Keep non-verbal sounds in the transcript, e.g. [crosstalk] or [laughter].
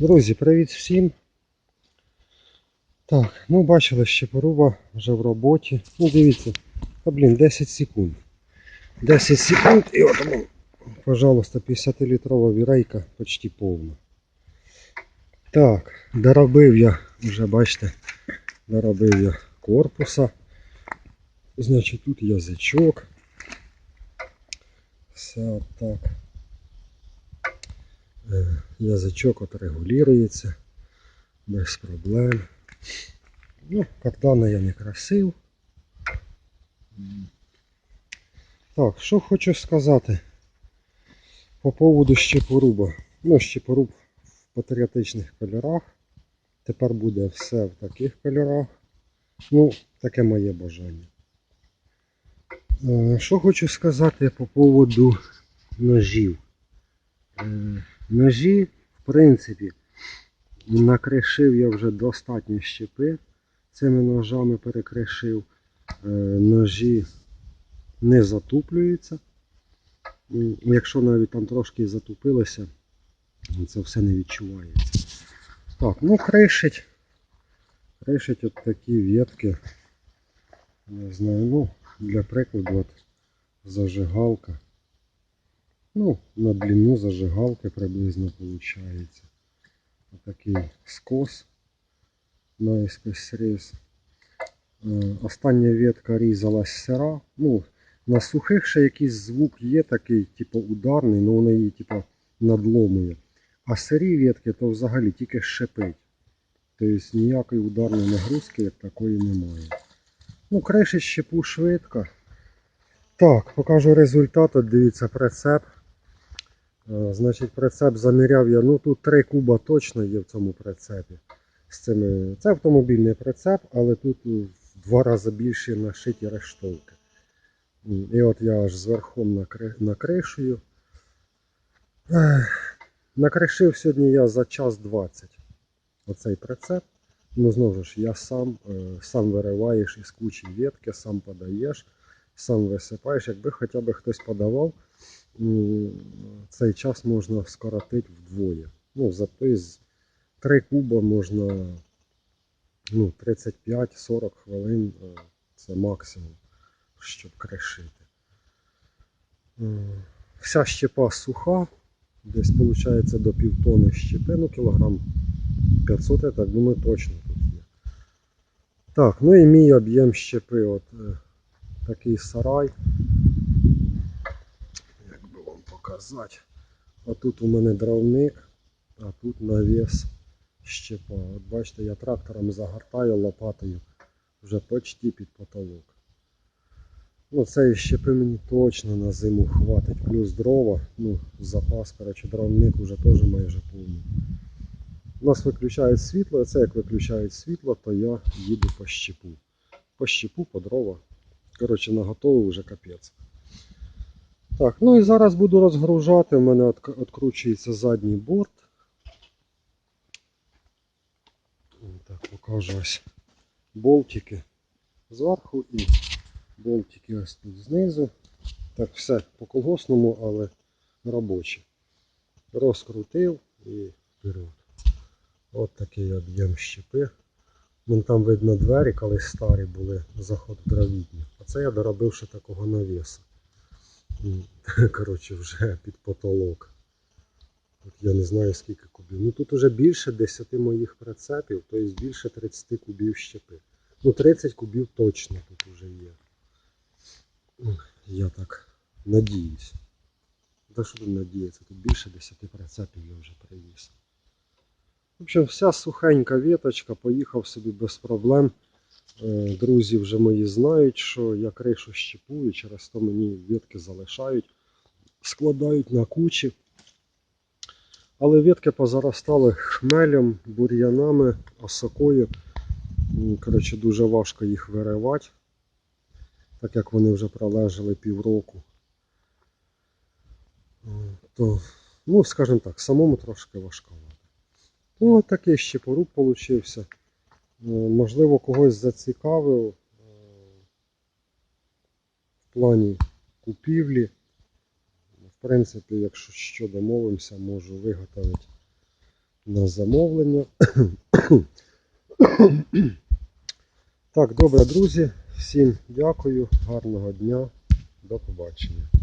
Друзі, привіт всім. Так, ну бачили, ще поруба вже в роботі. Ну дивіться, та блін, 10 секунд. 10 секунд і от, ну, пожалуйста, 50-літрова вірейка почти повна. Так, доробив я, вже бачите, доробив я корпуса. Значить, тут язичок. Все так. Е, Язичок от регулюється без проблем. Ну, кардана я не красив. Так, що хочу сказати по поводу щепоруба. Ну, щепоруб в патріотичних кольорах. Тепер буде все в таких кольорах. Ну, таке моє бажання. Е, Що хочу сказати по поводу ножів. Ножі, в принципі, накришив я вже достатньо щепи. Цими ножами перекришив. Е, Ножі не затуплюються. Якщо навіть там трошки затупилося, це все не відчувається. Так, ну кришить. Кришить от такі ветки. Не знаю, ну, для прикладу, от зажигалка. Ну, на длину зажигалки приблизно виходить. Отакий скос наискось сріз. Е, Остання ветка різалась сира. Ну, на сухих ще якийсь звук є такий, типу ударний, але вона її типу, надломує. А сирі ветки то взагалі тільки шипить. Тобто ніякої ударної нагрузки як такої немає. Ну, кришить щепу швидко. Так, покажу результат. От дивіться, прицеп. Е, Значить, прицеп заміряв я. Ну тут 3 куба точно є в цьому прицепі. З цими... Це автомобільний прицеп, але тут в два рази більше нашиті рештовки. І от я аж зверхом накри... накришую. Накришив сьогодні я за час 20 оцей прицеп. Ну, знову ж, я сам, е, сам вириваєш із кучі ветки, сам подаєш, сам висипаєш. Якби хоча б хтось подавав, цей час можна скоротити вдвоє. Ну, за з 3 куба можна ну, 35-40 хвилин е, це максимум, щоб кришити. Е, Вся щепа суха, десь виходить до півтони щепи, ну кілограм 500, я так думаю, точно тут є. Так, ну і мій об'єм щепи. От е, такий сарай. Показати. А тут у мене дровник, а тут навіс щепа. От бачите, я трактором загортаю лопатою вже почти під потолок. Ну, цієї щепи мені точно на зиму хватить. Плюс дрова, ну, запас, коротше, дровник вже теж майже повний. У нас виключають світло, а це як виключають світло, то я їду по щепу. По щепу, по дрова. Коротше, наготовив вже капець. Так, ну і зараз буду розгружати. У мене відкручується задній борт. Так, покажу ось болтики зверху і болтики ось тут знизу. Так, все по колгосному, але робоче. Розкрутив і вперед. От такий об'єм щепи. Вон там видно двері, колись старі були, заход в дровітню. А це я доробив ще такого навісу. [laughs] Коротше, вже під потолок. От я не знаю скільки кубів. Ну тут вже більше 10 моїх прицепів, тобто більше 30 кубів щепи. Ну 30 кубів точно тут вже є. Я так надіюсь. Та що тут надіятися? Тут більше 10 прицепів я вже привіз. В общем, вся сухенька веточка, поїхав собі без проблем. Е, Друзі вже мої знають, що я кришу щепую, через то мені ветки залишають, складають на кучі. Але ветки позаростали хмелем, бур'янами, осокою. Коротше, дуже важко їх виривати, так як вони вже пролежали півроку. Е, То, ну, скажімо так, самому трошки важковато. Ну, такий ще поруб получився. Е, Можливо, когось зацікавив е, в плані купівлі. В принципі, якщо що домовимося, можу виготовити на замовлення. Так, добре, друзі. Всім дякую, гарного дня, до побачення.